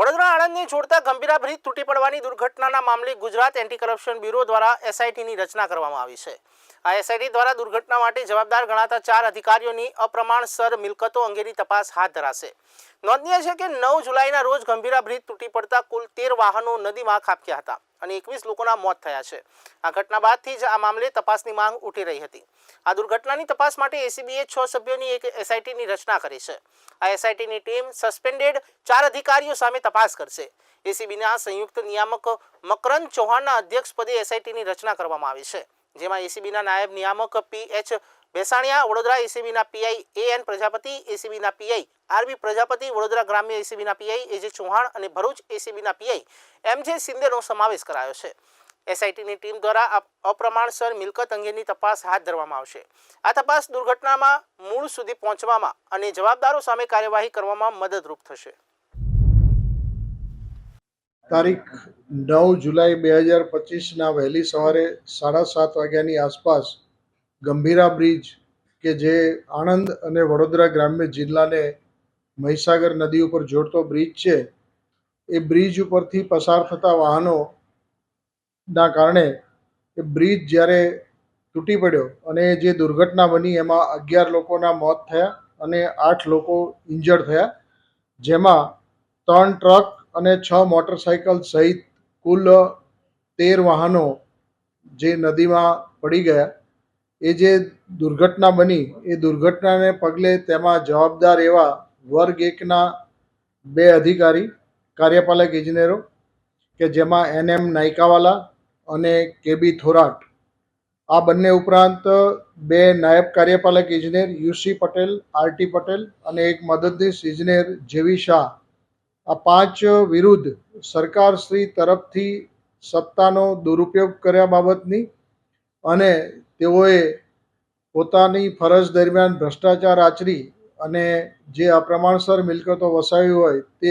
これぐら આણંદને જોડતા ગંભીરા બ્રિજ તૂટી પડવાની દુર્ઘટનાના મામલે ગુજરાત એન્ટી કરપ્શન બ્યુરો દ્વારા એસઆઈટીની રચના કરવામાં આવી છે. આ એસઆઈટી દ્વારા દુર્ઘટના માટે જવાબદાર ગણાતા ચાર અધિકારીઓની અપ્રમાણસર મિલકતો અંગેની તપાસ હાથ ધરાશે. નોંધનીય છે કે નવ જુલાઈના રોજ ગંભીરા બ્રિજ તૂટી પડતા કુલ તેર વાહનો નદીમાં ખાબક્યા હતા અને એકવીસ લોકોના મોત થયા છે. આ ઘટના બાદથી જ આ મામલે તપાસની માંગ ઉઠી રહી હતી. આ દુર્ઘટનાની તપાસ માટે એસીબીએ છ સભ્યોની એક એસઆઈટીની રચના કરી છે. આ એસઆઈટીની ટીમ સસ્પેન્ડેડ ચાર અધિકારીઓ સામે તપાસ કરશે. એસીબીના સંયુક્ત નિયામક મકરંદ ચૌહાણના અધ્યક્ષપદે એસઆઈટીની રચના કરવામાં આવી છે. જેમાં એસીબીના નાયબ નિયામક પી એચ ભેસાણિયા, વડોદરા એસીબીના પીઆઈ એ એન પ્રજાપતિ એસીબીના પીઆઈ આરબી પ્રજાપતિ, વડોદરા ગ્રામ્ય એસીબીના પીઆઈ એજે ચૌહાણ અને ભરૂચ એસીબીના પીઆઈ એમ જે સિંદેનો સમાવેશ કરાયો છે. એસઆઈટીની ટીમ દ્વારા અપ્રમાણસર મિલકત અંગેની તપાસ હાથ ધરવામાં આવશે. આ તપાસ દુર્ઘટનામાં મૂળ સુધી પહોંચવામાં અને જવાબદારો સામે કાર્યવાહી કરવામાં મદદરૂપ થશે. તારીખ નવ જુલાઈ બે હજાર પચીસના વહેલી સવારે સાડા સાત વાગ્યાની આસપાસ ગંભીરા બ્રિજ કે જે આણંદ અને વડોદરા ગ્રામ્ય જિલ્લાને મહીસાગર નદી ઉપર જોડતો બ્રિજ છે, એ બ્રિજ ઉપરથી પસાર થતા વાહનોના કારણે એ બ્રિજ જ્યારે તૂટી પડ્યો અને જે દુર્ઘટના બની એમાં અગિયાર લોકોના મોત થયા અને આઠ લોકો ઇન્જર્ડ થયા, જેમાં ત્રણ ટ્રક અને છ મોટરસાયકલ સહિત કુલ તેર વાહનો જે નદીમાં પડી ગયા, એ જે દુર્ઘટના બની, એ દુર્ઘટનાને પગલે તેમાં જવાબદાર એવા વર્ગ એકના બે અધિકારી, કાર્યપાલક ઇજનેરો, કે જેમાં એન એમ નાયકાવાલા અને કેબી થોરાટ. આ બંને ઉપરાંત બે નાયબ કાર્યપાલક ઇજનેર યુસી પટેલ આરટી પટેલ અને એક મદદનીશ ઇજનેર જેવી શાહ. આ પાંચ વિરુદ્ધ સરકારશ્રી તરફથી સત્તાનો દુરુપયોગ કર્યા બાબતની અને તેઓએ પોતાની ફરજ દરમિયાન ભ્રષ્ટાચાર આચરી અને જે અપ્રમાણસર મિલકતો વસાવી હોય તે